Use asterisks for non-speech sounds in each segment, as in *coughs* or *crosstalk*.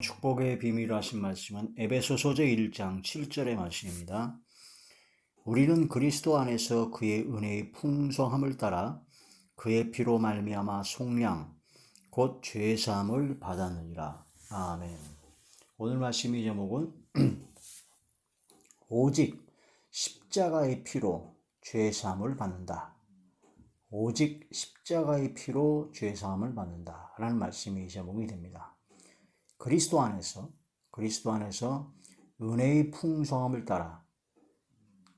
축복의 비밀을 하신 말씀은 에베소서제 1장 7절의 말씀입니다. 우리는 그리스도 안에서 그의 은혜의 풍성함을 따라 그의 피로 말미암아 속량 곧 죄 사함을 받았느니라. 아멘. 오늘 말씀의 제목은 *clears throat* 오직 십자가의 피로 죄 사함을 받는다. 오직 십자가의 피로 죄 사함을 받는다. 라는 말씀이 제목이 됩니다. 그리스도 안에서 그리스도 안에서 은혜의 풍성함을 따라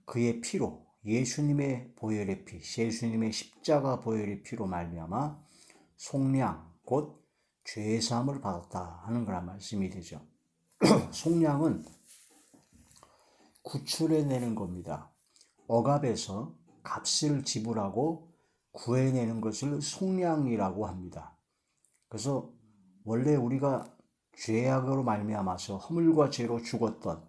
그의 피로 예수님의 보혈의 피, 예수님의 십자가 보혈의 피로 말미암아 속량 곧 죄 사함을 받았다 하는 그런 말씀이 되죠. *clears throat* 속량은 구출해내는 겁니다. 억압에서 값을 지불하고 구해내는 것을 속량이라고 합니다. 그래서 원래 우리가 죄악으로 말미암아서 허물과 죄로 죽었던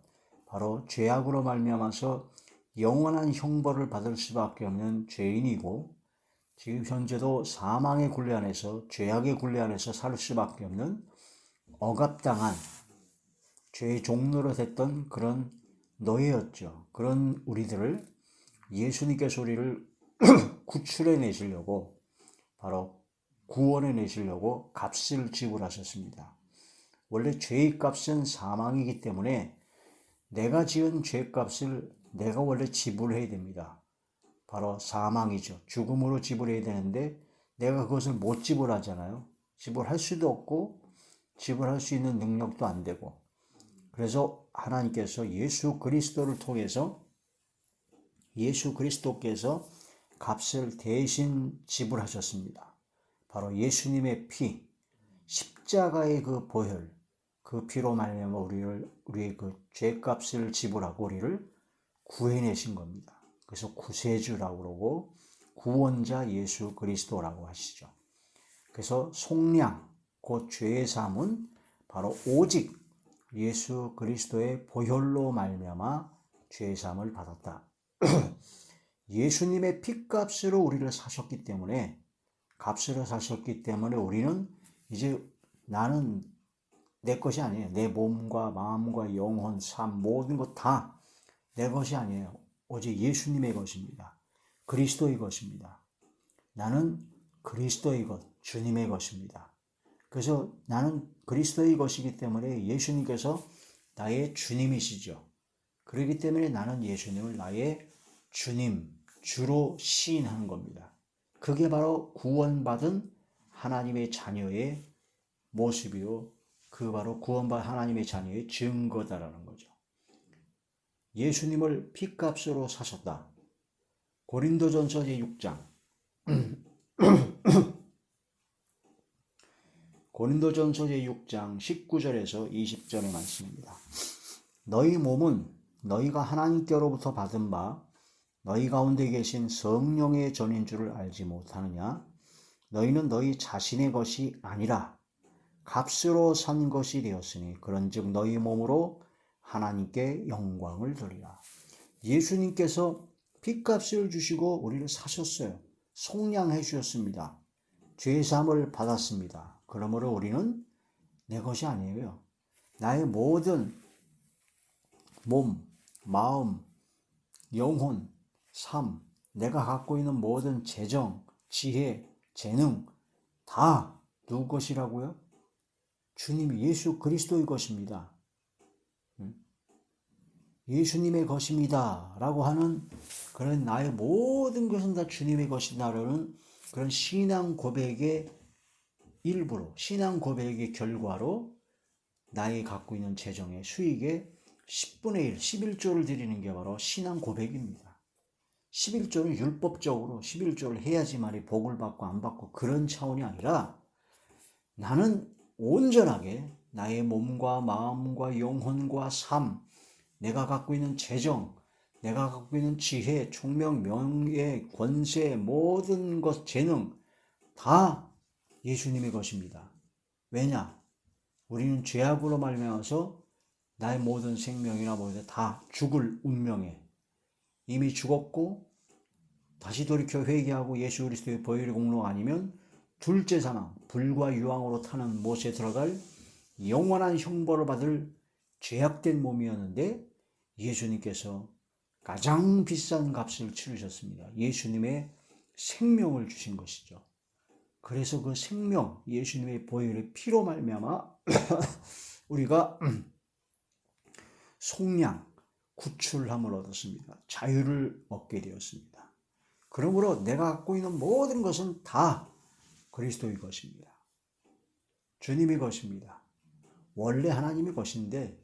바로 죄악으로 말미암아서 영원한 형벌을 받을 수밖에 없는 죄인이고 지금 현재도 사망의 굴레 안에서 죄악의 굴레 안에서 살 수밖에 없는 억압당한 죄의 종로로 됐던 그런 노예였죠. 그런 우리들을 예수님께서 우리를 *clears throat* 구출해 내시려고 바로 구원해 내시려고 값을 지불하셨습니다. 원래 죄의 값은 사망이기 때문에 내가 지은 죄값을 내가 원래 지불해야 됩니다. 바로 사망이죠. 죽음으로 지불해야 되는데 내가 그것을 못 지불하잖아요. 지불할 수도 없고 지불할 수 있는 능력도 안 되고 그래서 하나님께서 예수 그리스도를 통해서 예수 그리스도께서 값을 대신 지불하셨습니다. 바로 예수님의 피, 십자가의 그 보혈, 그 피로 말미암아 우리를 우리의 그 죄값을 지불하고 우리를 구해내신 겁니다. 그래서 구세주라고 그러고 구원자 예수 그리스도라고 하시죠. 그래서 속량 곧 죄의 삶은 바로 오직 예수 그리스도의 보혈로 말미암아 죄의 삶을 받았다. *clears throat* 예수님의 피값으로 우리를 사셨기 때문에 값으로 사셨기 때문에 우리는 이제 나는 내 것이 아니에요. 내 몸과 마음과 영혼, 삶, 모든 것 다 내 것이 아니에요. 오직 예수님의 것입니다. 그리스도의 것입니다. 나는 그리스도의 것, 주님의 것입니다. 그래서 나는 그리스도의 것이기 때문에 예수님께서 나의 주님이시죠. 그렇기 때문에 나는 예수님을 나의 주님, 주로 시인하는 겁니다. 그게 바로 구원받은 하나님의 자녀의 모습이요. 그 바로 구원받은 하나님의 자녀의 증거다라는 거죠. 예수님을 피값으로 사셨다. 고린도전서 제6장 *coughs* 고린도전서 제6장 19절에서 20절의 말씀입니다. 너희 몸은 너희가 하나님께로부터 받은 바 너희 가운데 계신 성령의 전인 줄을 알지 못하느냐? 너희는 너희 자신의 것이 아니라 값으로 산 것이 되었으니 그런즉 너희 몸으로 하나님께 영광을 돌리라. 예수님께서 피값을 주시고 우리를 사셨어요. 속량해 주셨습니다. 죄 사함을 받았습니다. 그러므로 우리는 내 것이 아니에요. 나의 모든 몸, 마음, 영혼, 삶, 내가 갖고 있는 모든 재정, 지혜, 재능 다 누구 것이라고요? 주님 예수 그리스도의 것입니다. 예수님의 것입니다. 라고 하는 그런 나의 모든 것은 다 주님의 것이다라는 그런 신앙 고백의 일부로, 신앙 고백의 결과로 나의 갖고 있는 재정의 수익의 10분의 1, 11조를 드리는 게 바로 신앙 고백입니다. 11조는 율법적으로 11조를 해야지만이 복을 받고 안 받고 그런 차원이 아니라 나는 온전하게 나의 몸과 마음과 영혼과 삶, 내가 갖고 있는 재정, 내가 갖고 있는 지혜, 총명, 명예, 권세, 모든 것, 재능 다 예수님의 것입니다. 왜냐? 우리는 죄악으로 말미암아서 나의 모든 생명이나 모든 다 죽을 운명에 이미 죽었고 다시 돌이켜 회개하고 예수 그리스도의 보혈의 공로 아니면 둘째 사망, 불과 유황으로 타는 못에 들어갈 영원한 형벌을 받을 죄악된 몸이었는데 예수님께서 가장 비싼 값을 치르셨습니다. 예수님의 생명을 주신 것이죠. 그래서 그 생명, 예수님의 보혈의 피로 말미암아 *coughs* 우리가 *clears throat* 속량, 구출함을 얻었습니다. 자유를 얻게 되었습니다. 그러므로 내가 갖고 있는 모든 것은 다 그리스도의 것입니다. 주님의 것입니다. 원래 하나님의 것인데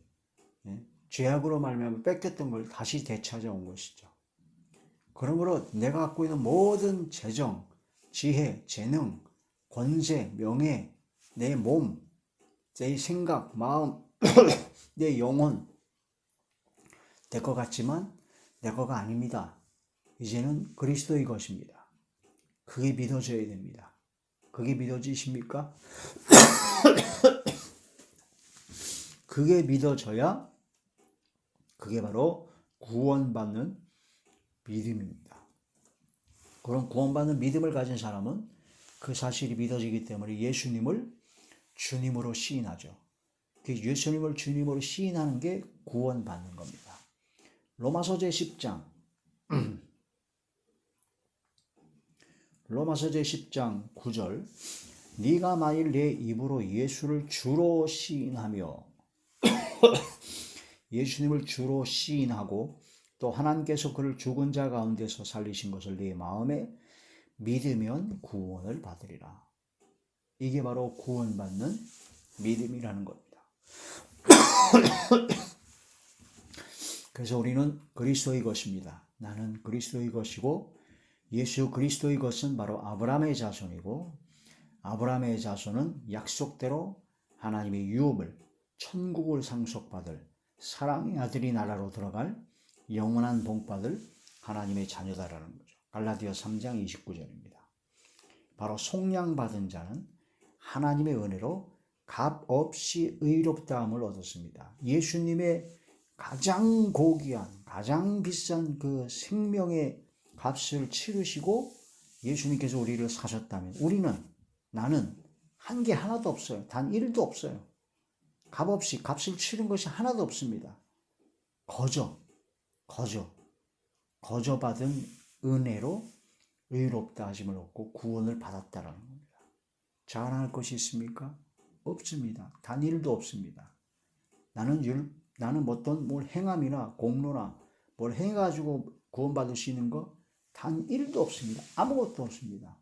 예, 죄악으로 말미암아 뺏겼던 걸 다시 되찾아온 것이죠. 그러므로 내가 갖고 있는 모든 재정, 지혜, 재능, 권세, 명예, 내 몸, 내 생각, 마음, *coughs* 내 영혼, 내 것 같지만 내 거가 아닙니다. 이제는 그리스도의 것입니다. 그게 믿어져야 됩니다. 그게 믿어지십니까? *coughs* 그게 믿어져야 그게 바로 구원받는 믿음입니다. 그런 구원받는 믿음을 가진 사람은 그 사실이 믿어지기 때문에 예수님을 주님으로 시인하죠. 그 예수님을 주님으로 시인하는 게 구원받는 겁니다. 로마서 제 10장 로마서 제 10장 9절 네가 만일 내 입으로 예수를 주로 시인하며 *coughs* 예수님을 주로 시인하고 또 하나님께서 그를 죽은 자 가운데서 살리신 것을 네 마음에 믿으면 구원을 받으리라. 이게 바로 구원받는 믿음이라는 겁니다. *coughs* 그래서 우리는 그리스도의 것입니다. 나는 그리스도의 것이고 예수 그리스도의 것은 바로 아브라함의 자손이고 아브라함의 자손은 약속대로 하나님의 유업을 천국을 상속받을 사랑의 아들이 나라로 들어갈 영원한 복받을 하나님의 자녀다라는 거죠. 갈라디아 3장 29절입니다. 바로 속량받은 자는 하나님의 은혜로 값 없이 의롭다함을 얻었습니다. 예수님의 가장 고귀한, 가장 비싼 그 생명의 값을 치르시고 예수님께서 우리를 사셨다면 우리는 나는 한 게 하나도 없어요. 단 1도 없어요. 값 없이 값을 치른 것이 하나도 없습니다. 거저, 거저, 거저 받은 은혜로 의롭다 하심을 얻고 구원을 받았다라는 겁니다. 자랑할 것이 있습니까? 없습니다. 단 1도 없습니다. 나는 율, 나는 어떤 뭘 행함이나 공로나 뭘 해가지고 구원받을 수 있는 거 단 1도 없습니다. 아무것도 없습니다.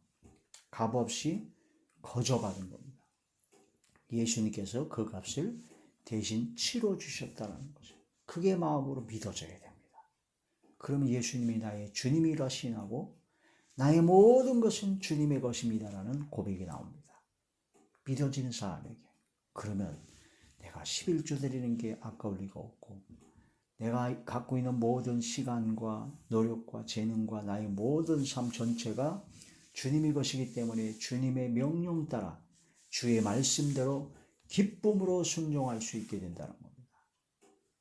값 없이 거저 받은 겁니다. 예수님께서 그 값을 대신 치러 주셨다는 거죠. 그게 마음으로 믿어져야 됩니다. 그러면 예수님이 나의 주님이라 신하고 나의 모든 것은 주님의 것입니다라는 고백이 나옵니다. 믿어지는 사람에게. 그러면 내가 11조 드리는 게 아까울 리가 없고 내가 갖고 있는 모든 시간과 노력과 재능과 나의 모든 삶 전체가 주님의 것이기 때문에 주님의 명령 따라 주의 말씀대로 기쁨으로 순종할 수 있게 된다는 겁니다.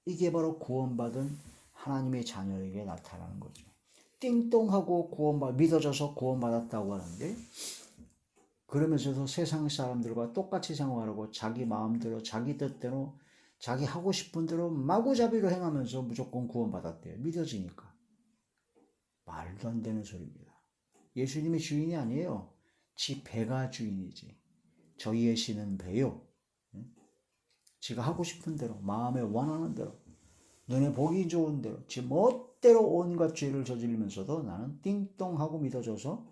이게 바로 구원받은 하나님의 자녀에게 나타나는 거죠. 띵동하고 구원받 믿어져서 구원받았다고 하는데 그러면서도 세상 사람들과 똑같이 생활하고 자기 마음대로 자기 뜻대로 자기 하고 싶은 대로 마구잡이로 행하면서 무조건 구원받았대요. 믿어지니까. 말도 안 되는 소리입니다. 예수님이 주인이 아니에요. 지 배가 주인이지. 저희의 신은 배요. 지가 하고 싶은 대로, 마음에 원하는 대로, 눈에 보기 좋은 대로, 지 멋대로 온갖 죄를 저지르면서도 나는 띵동하고 믿어져서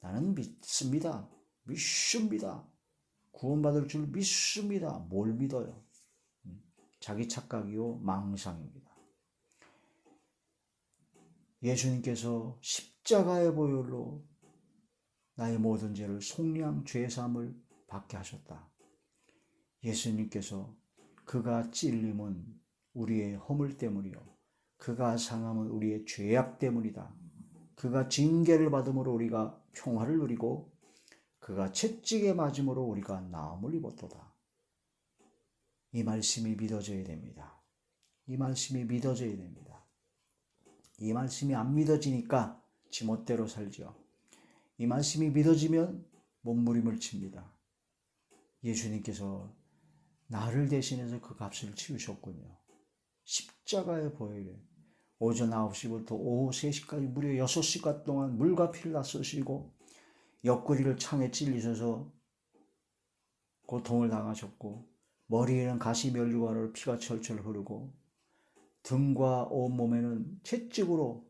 나는 믿습니다. 믿습니다. 구원받을 줄 믿습니다. 뭘 믿어요? 자기 착각이요, 망상입니다. 예수님께서 십자가의 보혈로 나의 모든 죄를 속량 죄삼을 받게 하셨다. 예수님께서 그가 찔림은 우리의 허물 때문이요. 그가 상함은 우리의 죄악 때문이다. 그가 징계를 받음으로 우리가 평화를 누리고 그가 채찍에 맞음으로 우리가 나음을 입었도다. 이 말씀이 믿어져야 됩니다. 이 말씀이 믿어져야 됩니다. 이 말씀이 안 믿어지니까 지멋대로 살죠. 이 말씀이 믿어지면 몸부림을 칩니다. 예수님께서 나를 대신해서 그 값을 치우셨군요. 십자가의 보혈에 오전 9시부터 오후 3시까지 무려 6시간 동안 물과 피를 다 쓰시고 옆구리를 창에 찔리셔서 고통을 당하셨고 머리에는 가시 멸류관으로 피가 철철 흐르고 등과 온몸에는 채찍으로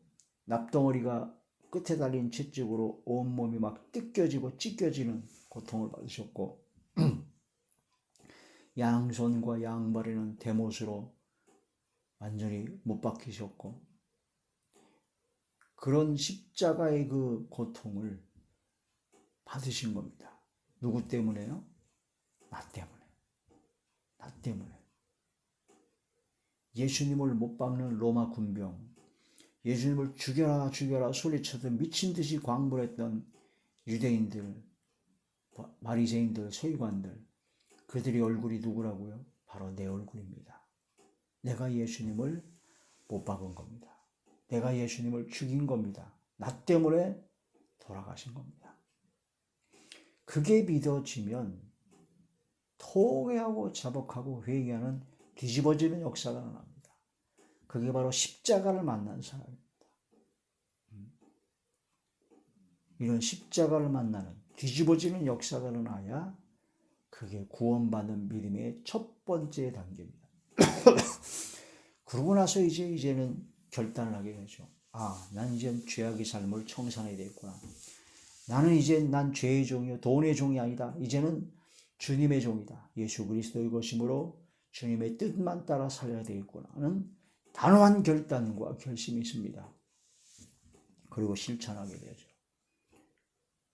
납덩어리가 끝에 달린 채찍으로 온몸이 막 뜯겨지고 찢겨지는 고통을 받으셨고 *clears throat* 양손과 양발에는 대못으로 완전히 못 박히셨고 그런 십자가의 그 고통을 받으신 겁니다. 누구 때문에요? 나 때문에. 나 때문에. 예수님을 못 박는 로마 군병, 예수님을 죽여라 죽여라 소리쳐도 미친 듯이 광분했던 유대인들, 마리새인들, 서기관들, 그들의 얼굴이 누구라고요? 바로 내 얼굴입니다. 내가 예수님을 못 박은 겁니다. 내가 예수님을 죽인 겁니다. 나 때문에 돌아가신 겁니다. 그게 믿어지면 토회하고 자복하고 회개하는 뒤집어지는 역사가 일어납니다. 그게 바로 십자가를 만난 사람입니다. 음. 이런 십자가를 만나는 뒤집어지는 역사가 일어나야 그게 구원받는 믿음의 첫 번째 단계입니다. *coughs* 그러고 나서 이제 이제는 결단을 하게 되죠. 아, 난 이제 죄악의 삶을 청산해야 되겠구나. 나는 이제 난 죄의 종이요 돈의 종이 아니다. 이제는 주님의 종이다. 예수 그리스도의 것이므로 주님의 뜻만 따라 살아야 되겠구나 하는 단호한 결단과 결심이 있습니다. 그리고 실천하게 되죠.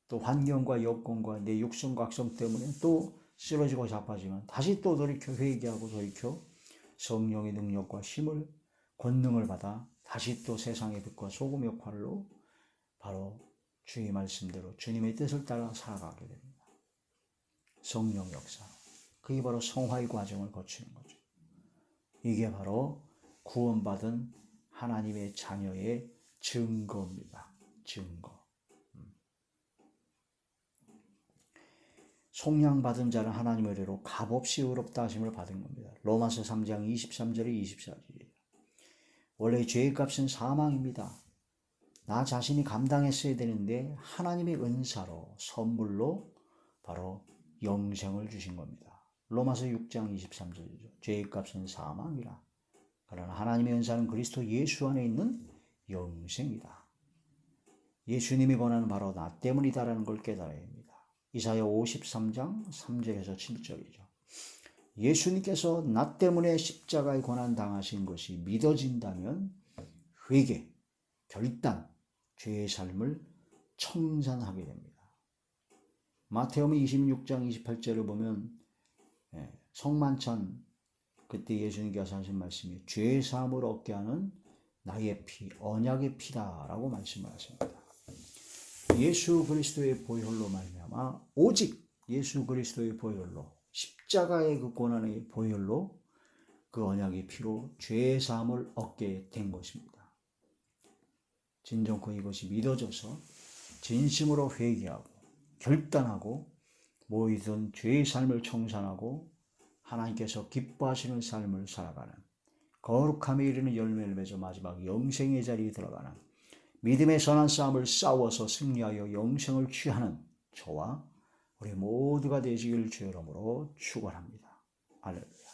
또 환경과 여건과 내 육성 각성 때문에 또 쓰러지고 자빠지면 다시 또 돌이켜 회개하고 돌이켜 성령의 능력과 힘을 권능을 받아 다시 또 세상의 빛과 소금 역할로 바로 주의 말씀대로 주님의 뜻을 따라 살아가게 됩니다. 성령 역사. 그게 바로 성화의 과정을 거치는 거죠. 이게 바로 구원받은 하나님의 자녀의 증거입니다. 증거. 음. 속량받은 자는 하나님의 의로 값없이 의롭다 하심을 받은 겁니다. 로마서 3장 23절에 24절이에요. 원래 죄의 값은 사망입니다. 나 자신이 감당했어야 되는데 하나님의 은사로 선물로 바로 영생을 주신 겁니다. 로마서 6장 23절이죠. 죄의 값은 사망이라. 그러나 하나님의 은사는 그리스도 예수 안에 있는 영생이다. 예수님이 권하는 바로 나 때문이다라는 걸 깨달아야 합니다. 이사야 53장 3절에서 7절이죠. 예수님께서 나 때문에 십자가에 고난 당하신 것이 믿어진다면 회개, 결단, 죄의 삶을 청산하게 됩니다. 마태음 26장 28절을 보면 예, 성만찬 그때 예수님께서 하신 말씀이 죄의 사함을 얻게 하는 나의 피, 언약의 피다라고 말씀을 하십니다. 예수 그리스도의 보혈로 말미암아 오직 예수 그리스도의 보혈로 십자가의 그 고난의 보혈로 그 언약의 피로 죄의 사함을 얻게 된 것입니다. 진정코 이것이 믿어져서 진심으로 회개하고 결단하고 모이든 죄의 삶을 청산하고 하나님께서 기뻐하시는 삶을 살아가는 거룩함에 이르는 열매를 맺어 마지막 영생의 자리에 들어가는 믿음의 선한 싸움을 싸워서 승리하여 영생을 취하는 저와 우리 모두가 되시길 주여러므로 축원합니다. 할렐루야.